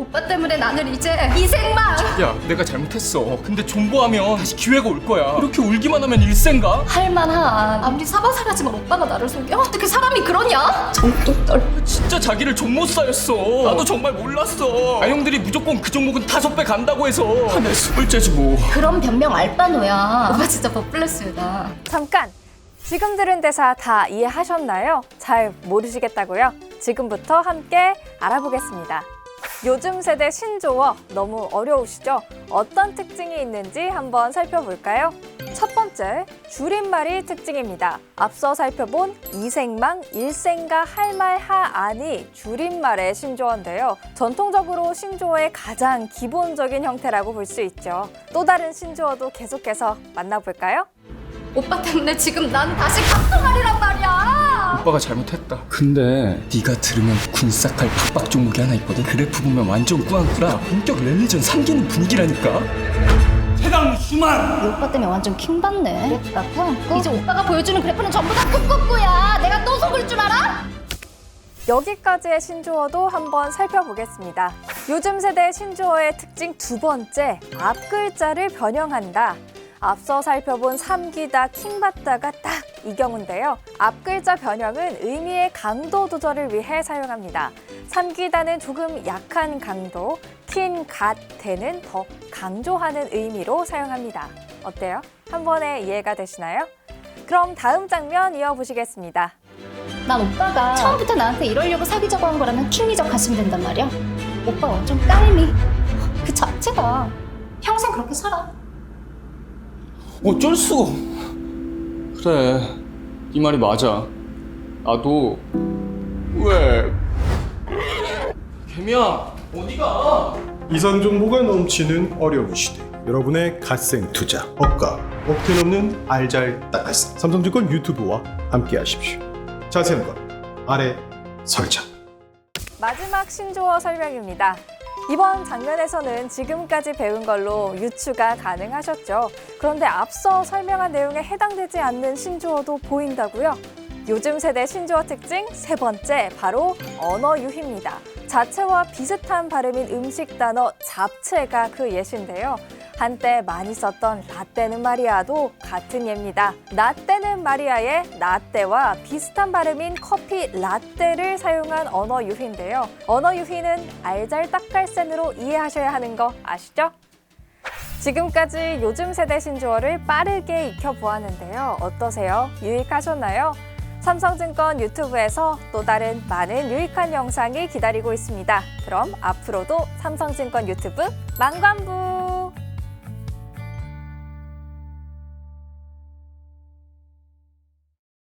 오빠 때문에 나는 이제 이생망 야, 내가 잘못했어. 근데 존버하면 다시 기회가 올 거야. 이렇게 울기만 하면 일생가? 할만한 아무리 사바사라지만 오빠가 나를 속여? 어떻게 사람이 그러냐? 정도 떨 진짜 자기를 존못 쌓였어. 나도 정말 몰랐어. 아형들이 무조건 그 종목은 다섯 배 간다고 해서 한 해 스물째지 뭐. 그런 변명 알바노야 오빠 진짜 버플레스다 잠깐! 지금 들은 대사 다 이해하셨나요? 잘 모르시겠다고요? 지금부터 함께 알아보겠습니다. 요즘 세대 신조어 너무 어려우시죠? 어떤 특징이 있는지 한번 살펴볼까요? 첫 번째, 줄임말이 특징입니다. 앞서 살펴본 이생망, 일생가, 할말, 하안이 줄임말의 신조어인데요. 전통적으로 신조어의 가장 기본적인 형태라고 볼 수 있죠. 또 다른 신조어도 계속해서 만나볼까요? 오빠 때문에 지금 난 다시 각성하리란 말이야 오빠가 잘못했다. 근데 네가 들으면 군사칼 팍팍 종목이 하나 있거든. 그래프 보면 완전 꾸안꾸라 본격 랠리전 삼기는 분위기라니까. 해당 수만 이 오빠 때문에 완전 킹받네 그래프가 꾸안꾸? 이제 오빠가 보여주는 그래프는 전부 다 꾹꾹꾸야 내가 또 속을 줄 알아? 여기까지의 신조어도 한번 살펴보겠습니다. 요즘 세대 신조어의 특징 두 번째, 앞 글자를 변형한다. 앞서 살펴본 삼기다, 킹받다가 딱 이 경우인데요. 앞 글자 변형은 의미의 강도 조절을 위해 사용합니다. 삼기다는 조금 약한 강도, 킨, 갓, 대는 더 강조하는 의미로 사용합니다. 어때요? 한 번에 이해가 되시나요? 그럼 다음 장면 이어보시겠습니다. 난 오빠가 처음부터 나한테 이러려고 사귀자고 한 거라면 킹리적 가시면 된단 말이야 오빠 완전 깔미 그 자체가 평생 그렇게 살아 어쩔 수가. 그래, 네 말이 맞아. 나도 왜? 개미야, 어디가? 이상 정보가 넘치는 어려운 시대. 여러분의 갓생 투자, 억가, 억텐 없는 알잘딱갈생. 삼성증권 유튜브와 함께 하십시오. 자세한 건 아래 설정. 마지막 신조어 설명입니다. 이번 장면에서는 지금까지 배운 걸로 유추가 가능하셨죠. 그런데 앞서 설명한 내용에 해당되지 않는 신조어도 보인다고요? 요즘 세대 신조어 특징 세 번째, 바로 언어 유희입니다. 자체와 비슷한 발음인 음식 단어 잡채가 그 예시인데요. 한때 많이 썼던 라떼는 마리아도 같은 예입니다. 라떼는 마리아의 라떼와 비슷한 발음인 커피 라떼를 사용한 언어 유희인데요. 언어 유희는 알잘딱갈센으로 이해하셔야 하는 거 아시죠? 지금까지 요즘 세대 신조어를 빠르게 익혀보았는데요. 어떠세요? 유익하셨나요? 삼성증권 유튜브에서 또 다른 많은 유익한 영상이 기다리고 있습니다. 그럼 앞으로도 삼성증권 유튜브 망관부